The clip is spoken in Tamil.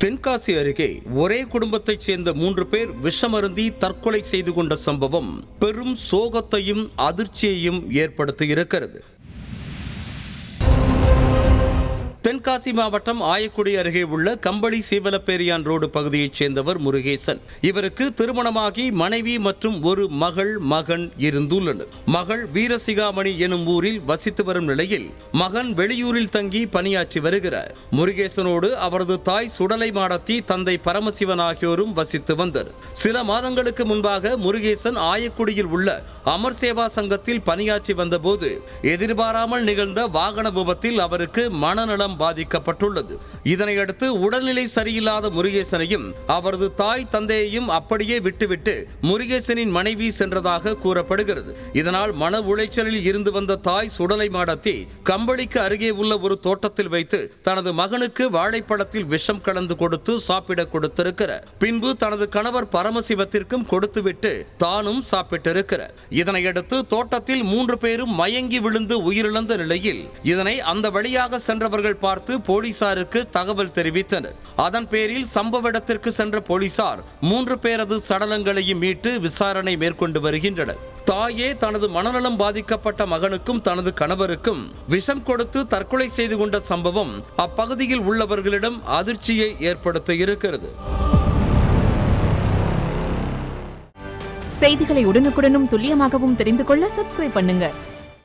தென்காசி அருகே ஒரே குடும்பத்தைச் சேர்ந்த மூன்று பேர் விஷமருந்தி தற்கொலை செய்து கொண்ட சம்பவம் பெரும் சோகத்தையும் அதிர்ச்சியையும் ஏற்படுத்தியிருக்கிறது தென்காசி மாவட்டம் ஆயக்குடி அருகே உள்ள கம்பளி சீவலப்பேரியான் ரோடு பகுதியைச் சேர்ந்தவர் முருகேசன். இவருக்கு திருமணமாகி மனைவி மற்றும் ஒரு மகள் மகன் இருந்துள்ளனர். மகள் வீரசிகாமணி எனும் ஊரில் வசித்து வரும் நிலையில் மகன் வெளியூரில் தங்கி பணியாற்றி வருகிறார். முருகேசனோடு அவரது தாய் சுடலை மாடத்தி தந்தை பரமசிவன் ஆகியோரும் வசித்து வந்தனர். சில மாதங்களுக்கு முன்பாக முருகேசன் ஆயக்குடியில் உள்ள அமர் சேவா சங்கத்தில் பணியாற்றி வந்தபோது எதிர்பாராமல் நிகழ்ந்த வாகன விபத்தில் அவருக்கு மனநலம் பாதிக்கப்பட்டுள்ளது. இதனையடுத்து உடல்நிலை சரியில்லாத முருகேசனையும் அவரது தாய் தந்தையையும் அப்படியே விட்டுவிட்டு முருகேசனின் மனைவி சென்றதாக கூறப்படுகிறது. இதனால் மன உளைச்சலில் இருந்து வந்த தாய் சுடலை மாடத்தி கம்பளிக்கு அருகே உள்ள ஒரு தோட்டத்தில் வைத்து தனது மகனுக்கு வாழைப்பழத்தில் விஷம் கலந்து கொடுத்து சாப்பிட கொடுத்திருக்கிறார். பின்பு தனது கணவர் பரமசிவத்திற்கும் கொடுத்துவிட்டு தானும் சாப்பிட்டிருக்கிறார். இதனையடுத்து தோட்டத்தில் மூன்று பேரும் மயங்கி விழுந்து உயிரிழந்த நிலையில் இதனை அந்த வழியாக சென்றவர்கள் பார்த்து போலீசாருக்கு தகவல் தெரிவித்தனர். அதன் பேரில் சம்பவ இடத்திற்கு சென்ற போலீசார் மூன்று பேரது சடலங்களையும் மீட்டு விசாரணை மேற்கொண்டு வருகின்றனர். தாயே தனது மனநலம் பாதிக்கப்பட்ட மகனுக்கும் தனது கணவருக்கும் விஷம் கொடுத்து தற்கொலை செய்து கொண்ட சம்பவம் அப்பகுதியில் உள்ளவர்களிடம் அதிர்ச்சியை ஏற்படுத்த இருக்கிறது. செய்திகளை உடனுக்குடனும் துல்லியமாகவும் தெரிந்து கொள்ள சப்ஸ்கிரைப் பண்ணுங்க.